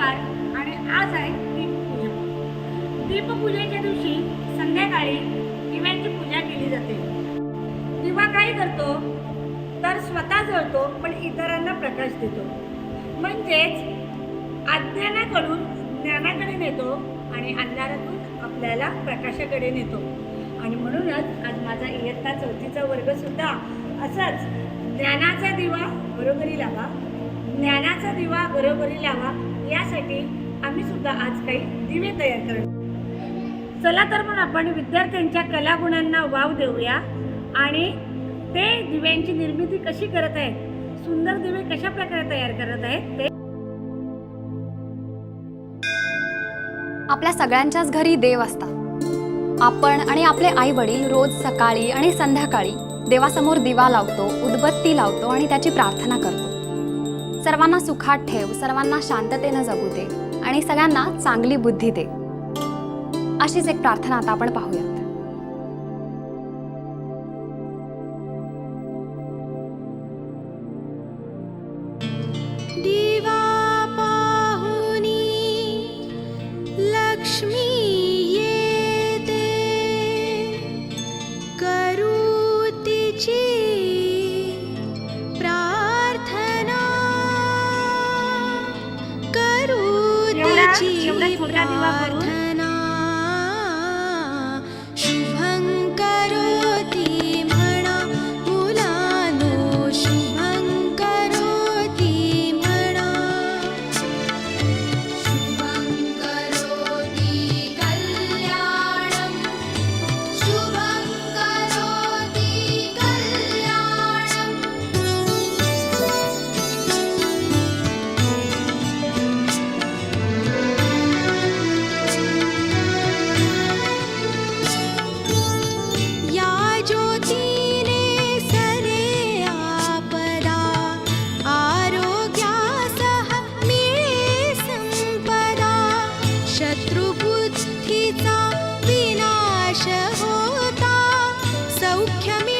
मंगळवार आणि आज आहे दीपपूजा. दीपपूजेच्या दिवशी संध्याकाळी दिव्यांची पूजा केली जाते. दिवा काय करतो तर स्वतः जळतो पण इतरांना प्रकाश देतो. म्हणजेच अज्ञानाकडून ज्ञानाकडे नेतो आणि अंधारातून आपल्याला प्रकाशाकडे नेतो. आणि म्हणूनच आज माझा इयत्ता चौथीचा वर्ग सुद्धा असाच. ज्ञानाचा दिवा बरोबरी लावा. ज्ञानाचा दिवा बरोबरी लावा. यासाठी आम्ही सुद्धा आज काही दिवे तयार करतो चला तर मग आपण विद्यार्थ्यांच्या कलागुणांना वाव देऊया आणि ते दिव्यांची निर्मिती कशी करत आहेत सुंदर दिवे कशा प्रकारे तयार करत आहेत ते आपल्या सगळ्यांच्याच घरी देव असतात. आपण आणि आपले आई वडील रोज सकाळी आणि संध्याकाळी देवासमोर दिवा लावतो उदबत्ती लावतो आणि त्याची प्रार्थना करतो. सर्वांना सुखात ठेव सर्वांना शांततेनं जगू दे आणि सगळ्यांना चांगली बुद्धी दे. अशीच एक प्रार्थना आता आपण पाहूयात. ชีพพอเธอ can't be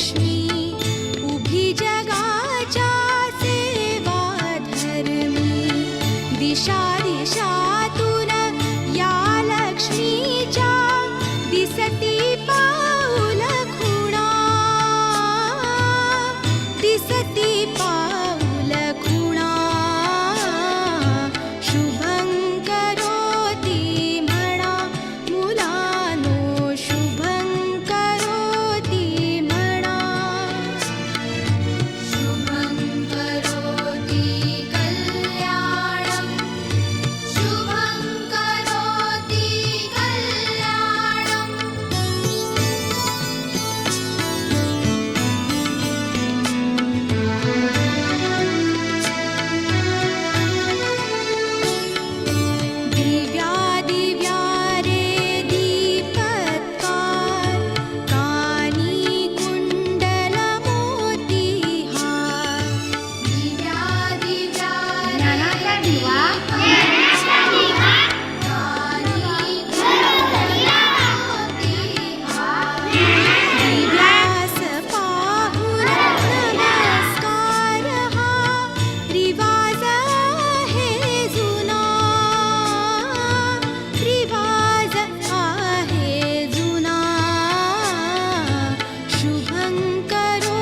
Lakshmi. करो